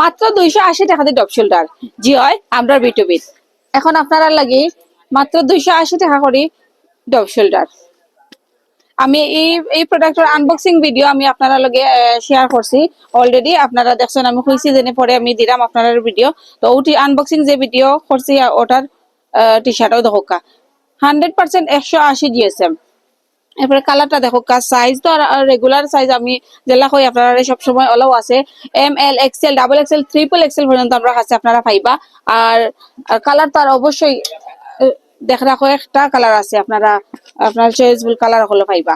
মাত্র দুইশো আশি টাকাতে ডপ শোল্ডার। জি হয় আমরা বিটুবিট এখন আপনারা লাগি মাত্র দুইশো আশি টাকা করি শোল্ডার। আমি এই এই প্রোডাক্টের আনবক্সিং ভিডিও আমি আপনারা লগে শেয়ার করছি। অলরেডি আপনারা দেখছেন, আমি কইছি জেনে পরে আমি দিলাম আপনার ভিডিও তো ওটি আনবক্সিং যে ভিডিও করছি, ওটার টি শার্টও দেখো হান্ড্রেড পার্সেন্ট একশো আশি জিএসএম এরপরে কালারটা দেখো সাইজ তো রেগুলার সাইজ আমি যেলা কই আপনারা সব সময় অলাও আছে M L XL double XL triple XL পর্যন্ত আমরা কাছে আপনারা পাইবা। আর কালার তো আর অবশ্যই দেখ রাখো, একটা কালার আছে, আপনারা, আপনার চয়েসফুল কালার হলে পাইবা।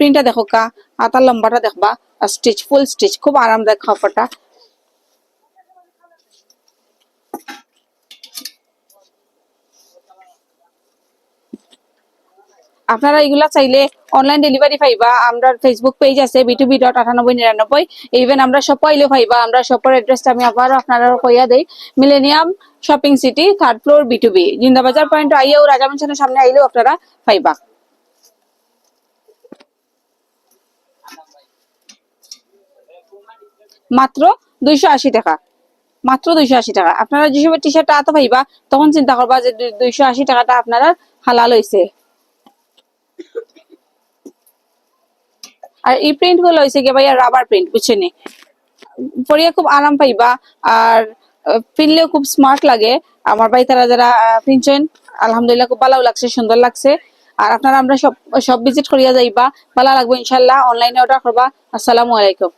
প্রিন্টটা দেখো কা হাতার লম্বাটা দেখবা স্টিচ ফুল স্টিচ খুব আরামদায়ক কাপড়টা আপনারা এগুলা চাইলে অনলাইন ডেলিভারি পাইবা। আমরা ফেসবুক পেজ আছে বিটুবি ডট আটানব্বই নিরানব্বই। ইভেন আমরা সব পাইলেও পাইবা। আমরা সবার অ্যাড্রেসটা আমি আবার আপনারা কইয়া দেই। Millennium shopping city third floor B two B Zindabazar point আইয়েও রাজা মেনশনের সামনে আইলেও আপনারা পাইবা। মাত্র দুইশো আশি টাকা। মাত্র দুইশো আশি টাকা। আপনারা যে সময় টি শার্টটা আতো পাইবা, তখন চিন্তা করবা যে দুইশো আশি টাকাটা আপনারা হালাল হইছে। আর এই প্রিন্টগুলো হয়েছে কি ভাইয়া রাবার প্রিন্ট বুঝছে বুঝছেন পরিয়া খুব আরাম পাইবা আর পিনলেও খুব স্মার্ট লাগে। আমার ভাই তারা যারা পিনছেন, আলহামদুলিল্লাহ খুব ভালো লাগছে, সুন্দর লাগছে। আর আপনারা আমরা সব সব ভিজিট করিয়া যাইবা। ভালো লাগবে ইনশাল্লাহ। অনলাইনে অর্ডার করবা। আসসালামু আলাইকুম।